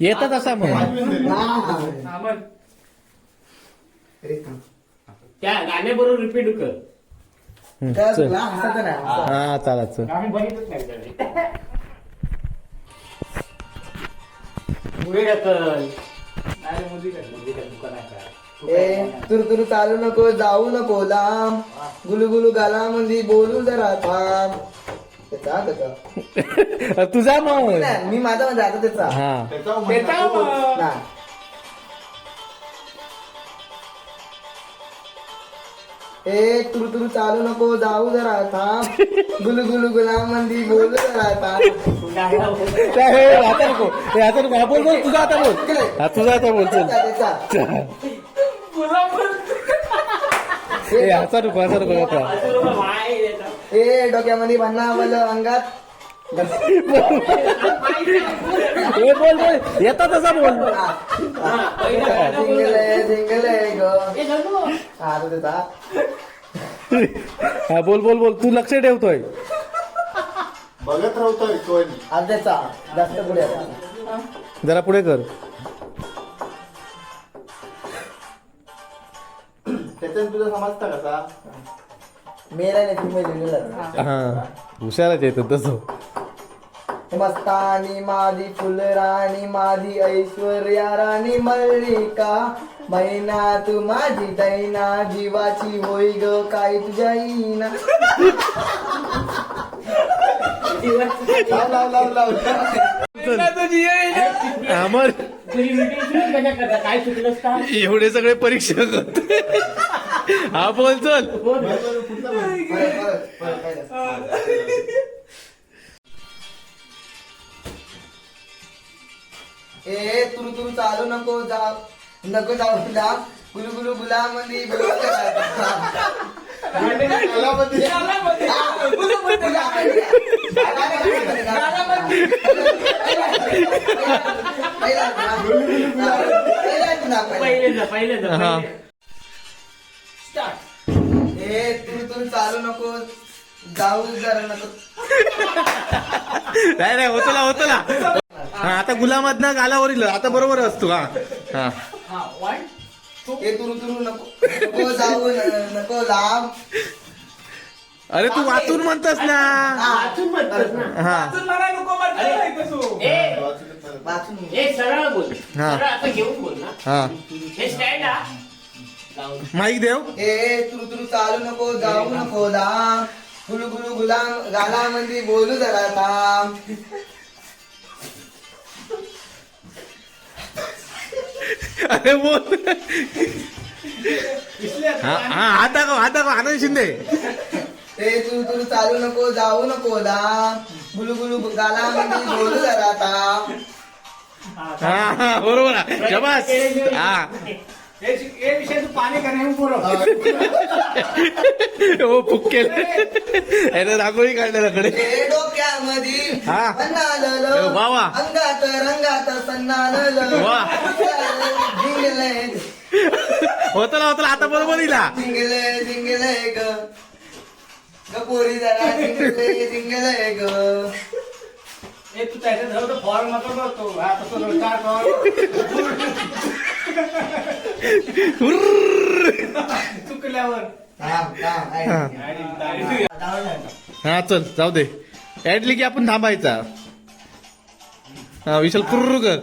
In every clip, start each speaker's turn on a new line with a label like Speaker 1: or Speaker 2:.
Speaker 1: येतात असा मग.
Speaker 2: त्या गाण्याबरोबर रिपीट कर.
Speaker 1: हं, चल. हा
Speaker 2: आम्ही नाही नाही रे, मुली मुली आहे.
Speaker 3: तुर तुर चालू नको जाऊ नको लांब. गुलू गुलू गाला मंदी बोलू जरा थांब. त्याचा त्याचा.
Speaker 1: तुझा मग.
Speaker 3: नाही, मी माझा म्हणजे आता त्याचा.
Speaker 1: हा.
Speaker 2: त्याचा मग.
Speaker 3: नाही. ए तुरु तुरु चालू नको जाऊ जरा थांब. गुलू गुलू गुलाम मंदी बोलू जरा थांब.
Speaker 1: त्या- हे, आता नको. हे, आता नको. हा, बोल बोल तुझा आता बोल. हा तुझा आता बोल चल.
Speaker 3: त्याचा त्याचा.
Speaker 1: हे असा नको असा नको आता.
Speaker 3: ए डोक्यामध्ये भन्ना मला अंगात.
Speaker 1: हे बोल बोल. येतात तसा बोल.
Speaker 2: हा, पहिलं गाणं बोल.
Speaker 3: जिंगले जिंगले ग. हा तो त्याचा
Speaker 1: हा. बोल बोल बोल. तू लक्ष ठेवतोय.
Speaker 4: बघत राहतोय कोण?
Speaker 3: हा त्याचा जास्त पुढे आता.
Speaker 1: जरा पुढे कर.
Speaker 4: त्याच्यात तुझा समजता कसा
Speaker 3: मेला नाही फिमेल लिहिलेला
Speaker 1: हा. हुशारच येतं तसं.
Speaker 3: मस्तानी माझी फुलराणी माझी ऐश्वर्या राणी मल्लिका. मैना तू माझी दैना जीवाची होई ग काय तुझ्या येईना
Speaker 4: लाव लाव लाव. लाव
Speaker 1: अमर
Speaker 2: तुझी meeting सुरू कशा करता? काय चुकलंस का
Speaker 1: एवढे सगळे परीक्षा करते हा बोल चल.
Speaker 3: ए तुरु तुरु चालू नको जा नको जाऊ गुलू गुलू जरा.
Speaker 4: कलामध्ये
Speaker 3: हा, गुलू गुलू गुलाम मंदी. गाणं चालू नको. जाऊ जरा नको.
Speaker 1: नाही नाही होतो ना होतो ना. हा आता गुलामात ना गालावरील आता बरोबर असतो हा. हा.
Speaker 2: हा,
Speaker 3: तुरु तुरु नको. नको जाऊ न- नको लांब
Speaker 1: अरे तू वाचून म्हणतस ना.
Speaker 2: वाचून म्हणतोस ना.
Speaker 1: हा.
Speaker 2: ए,
Speaker 3: वाचून.
Speaker 2: ए, सरळ बोल.
Speaker 1: हा.
Speaker 2: सरळ आता घेऊन बोल ना.
Speaker 1: हा.
Speaker 2: हे स्टँड हा.
Speaker 1: माईक देव.
Speaker 3: ए तुरु तुरु चालू नको जाऊ नको लांब. गुलू गुलू गुलाम गाला मंदी बोलू जरा थांब.
Speaker 1: अरे बोल. हा हा हात दाखव हात दाखव आनंद शिंदे.
Speaker 3: ए तुरु तुरु चालू नको जाऊ नको लांब. गुलू गुलू गाला मंदी बोलू जरा थांब.
Speaker 1: हा हा बरोबर आहे. शबास हा. हो रांगोळी काढल्याकडे
Speaker 3: डोक्यामध्ये
Speaker 1: हा. वा, वा.
Speaker 3: अंगात रंगात सन्नाललं.
Speaker 1: वा.
Speaker 3: जिंगले
Speaker 1: होतं ना होतं ना, आता बरोबर इला
Speaker 3: जिंगले जिंगले ग. जरा जिंगले जिंगले ग. थांब थांब ऐक. डाऊन झालं.
Speaker 1: हा. चल जाऊ दे. ऍडली की आपण थांबायचा. हा विशाल कुर्रू कर.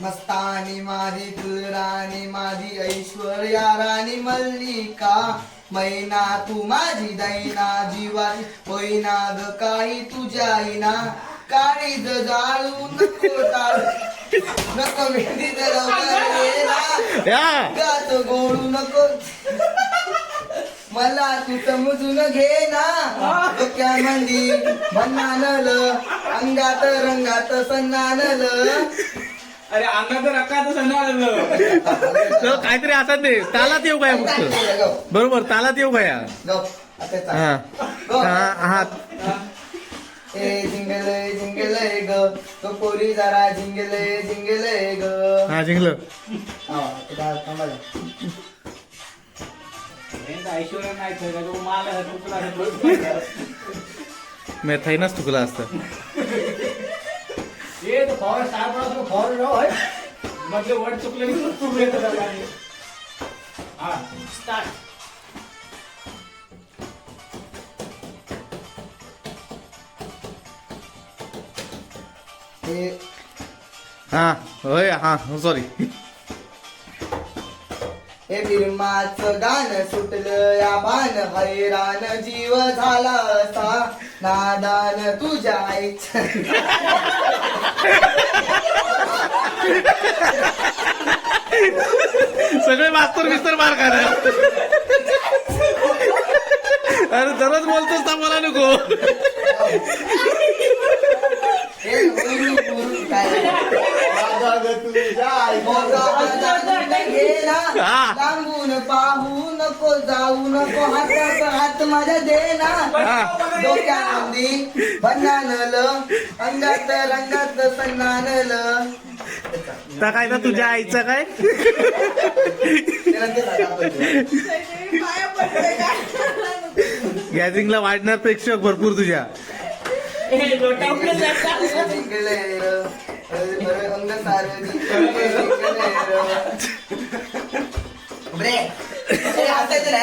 Speaker 3: मस्तानी माझी तुलराणी माझी ऐश्वर्या राणी मल्लिका. मैना तू माझी दैना जीवाची होईना ग काही तुझ्या आईना काळी ज जाळू नको टाळू. नको मेहंदी गात गोळू नको. मला तू समजून घे ना डोक्यामंदी भन्नानल अंगात रंगात सन्नानल.
Speaker 5: अरे अंगात रक्कात
Speaker 1: चल काहीतरी आता ते तालात येऊ काय फक्त? बरोबर तालात येऊ काय हा. हा हा.
Speaker 3: ए जिंगले जिंगले ग. तो पोरी जरा जिंगले जिंगले ग.
Speaker 1: हा
Speaker 3: जरा.
Speaker 2: ऐश्वर्या नाही माल आहे, तुकडा आहे.
Speaker 6: मी थैनाच चुकला असतं.
Speaker 2: ये तो फॉर स्टार पण फॉर राव आहे मधले वर्ड चुकले की चुकले तर काय. हा. स्टार्ट
Speaker 3: हे
Speaker 6: हा होय हा सॉरी
Speaker 3: हे फिल्माचं गाणं सुटलं या भान हैराण जीव झाला असा. नादान तुझ्या आईचं
Speaker 6: सगळे मास्तर मिस्तर मार खा अरे दररोज बोलतोस ना मला नको
Speaker 3: हा. पाहू नको जाऊ नको हातात हात माझ्या दे ना. डोक्यामध्ये बनानल अंगात रंगात सन्नानल.
Speaker 6: तर काय ना तुझ्या आईचं काय. गॅदरिंगला वाढणार प्रेक्षक भरपूर तुझ्या.
Speaker 3: अंग सारं. जिंकले,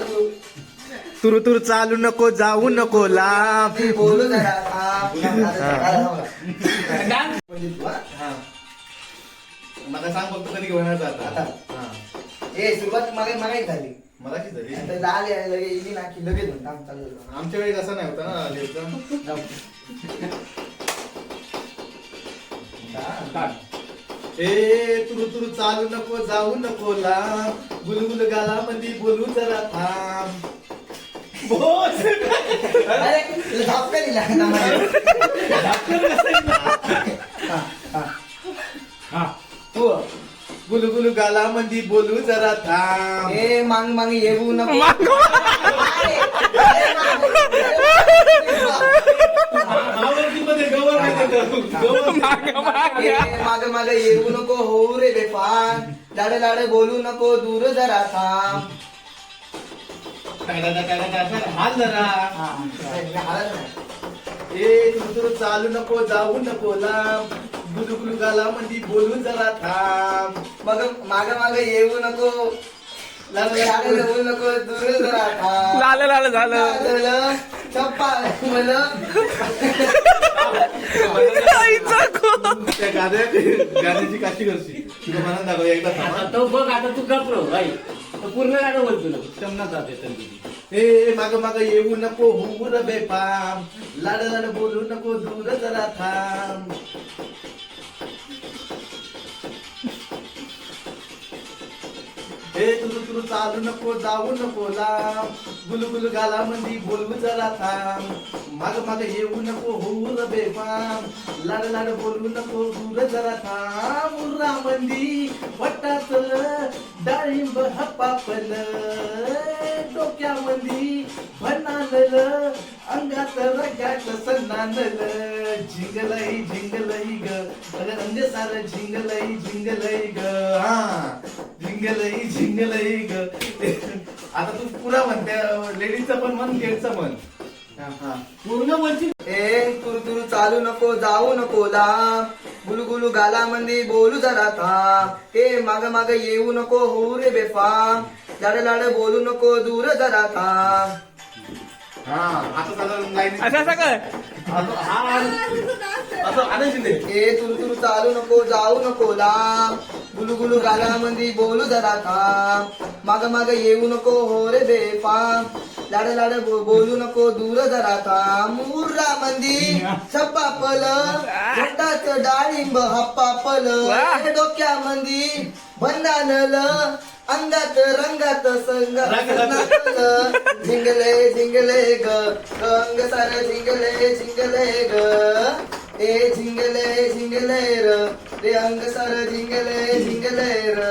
Speaker 3: तुर
Speaker 6: तुरु तुरु चालू नको जाऊ नको लांब
Speaker 3: बोलू
Speaker 1: मला सांग फक्त कधी घेऊन
Speaker 3: आता.
Speaker 1: ए हा.
Speaker 3: हे सुरुवात मागे मागे झाली
Speaker 1: मगाशी झाली
Speaker 3: आता लाल इली नाकी लगेच होऊन चालू
Speaker 1: आमच्या वेळी कसं नाही होता ना लेपचा. ए तुरु तुरु चालू नको जाऊ नको लांब. गुलगुल गाला मध्ये बोलू जरा थांब. बोल.
Speaker 3: अरे, तुला झाप का दिला? हा, हा.
Speaker 2: हा.
Speaker 3: तू
Speaker 1: गुलगुल गाला मध्ये बोलू जरा थांब.
Speaker 3: हे मांग मांग येऊ नको.
Speaker 1: महावर्तीमध्ये गव्हर्नमेंट
Speaker 3: माग माग येऊ नको होऊ रे बेफान लाड लाड बोलू नको दूर जरा थांब.
Speaker 1: हाल जरा. ए चालू नको जाऊ नको लांब बोलू जरा थांब
Speaker 3: मग माग माग येऊ नको लाड लाड बोलू नको दूर जरा थांब
Speaker 6: लाल लाल झालं
Speaker 3: मला.
Speaker 1: गाण्याची काशी करशी तुला म्हणून दाखव एकदा
Speaker 2: आता
Speaker 1: थांबा.
Speaker 2: तो बघ आता तू गप्रो भाई तो पूर्ण गाणं बोल तुला. शमना जाते तरी
Speaker 1: ए माग माग येऊ नको होऊ र बेपाम लाड लाड बोलू नको दूर जरा थांब. ए तुरु तुरु चालू नको जाऊ नको लांब. गुलगुल गाला मंदी बोलू जरा थांब. माग माग येऊ नको होऊ र बेपाम लाड लाड बोलू नको दूर जरा थांब. उर्रा मंदी वटाचल डाळिंब हपापल डोक्यामंदी भनानल अंगात रगात सन्नानल. झिंगलई झिंगलई ग. अगं अंग सार झिंगलई झिंगलई ग. हा. झिंगलई झिंगलई ग. आता तू पुरा म्हणते लेडीजचं पण म्हण म्हण. हा, हा.
Speaker 2: पूर्ण बोलची
Speaker 3: ए तुरु तुरु चालू नको जाऊ नको लांब. गुलू गुलू गाला मंदी बोलू जरा थांब. ए माग माग येऊ नको होऊ रे बेफाम. लाड लाड बोलू नको दूर जरा थांब.
Speaker 1: हा आता साधारण लाईन
Speaker 6: असं असं काय
Speaker 1: असं- हा असं आनंद शिंदे.
Speaker 3: ए तुरु तुरु चालू नको जाऊ नको लांब. गुलू गुलू गाला मंदी बोलू जरा थांब. माग माग येऊ नको हो रे बेफाम. लाड लाड बो- बोलू नको दूर जरा थांब. मुर्रा मंदी सप्पापल पोटाच डाळिंब हप्पापल डोक्यामंदी बंदानल अंगात रंगात संग झिंगले झिंगले ग रंग सार झिंगले झिंगले ग. ए झिंगले झिंगले र रे अंग सार झिंगले झिंगले र.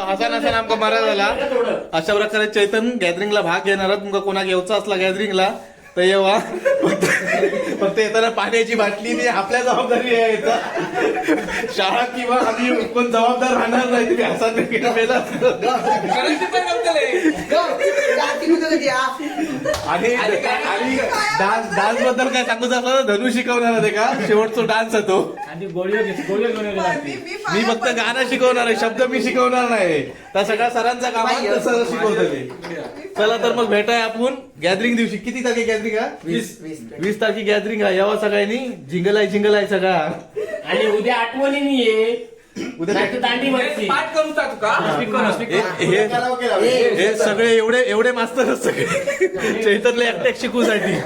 Speaker 6: हसन हसन आमका मरा झाला अशा प्रकारे चैतन गॅदरिंगला भाग घेणार तुमका कोणा घेऊचा असला गॅदरिंगला
Speaker 1: तर येवा फक्त फक्त येताना पाण्याची बाटली नाही आपल्या जबाबदारी आहे. शाळा किंवा आम्ही कोण जबाबदार राहणार नाही तुम्ही असा आणि आणि डान्स डान्सबद्दल काय सांगू असलं तर धनु शिकवणार आहे का? शेवटचा डान्स आहे तो.
Speaker 2: आणि गोळीवर घेतली गोळीवर घेऊन येऊ लागते
Speaker 1: मी फक्त गाणं शिकवणार आहे शब्द मी शिकवणार नाही. त्या सगळ्या सरांचा काम तसं शिकवतो चला तर मग भेटाय आपण गॅदरिंग दिवशी. किती तारखे गॅदरिंग आहे
Speaker 3: वीस वीस.
Speaker 1: वीस तारखे. गॅदरिंग आहे यावा सगळ्यांनी. जिंगल आहे जिंगल आहे सगळा.
Speaker 2: आणि उद्या आठवणीने ये
Speaker 1: उद्या
Speaker 2: नाही तर दांडी मारती
Speaker 5: पाठ करू का तुका
Speaker 1: हे- हे. हे सगळे एवढे एवढे मास्तर सगळे. चैतरले एकट्याक शिकूसाठी.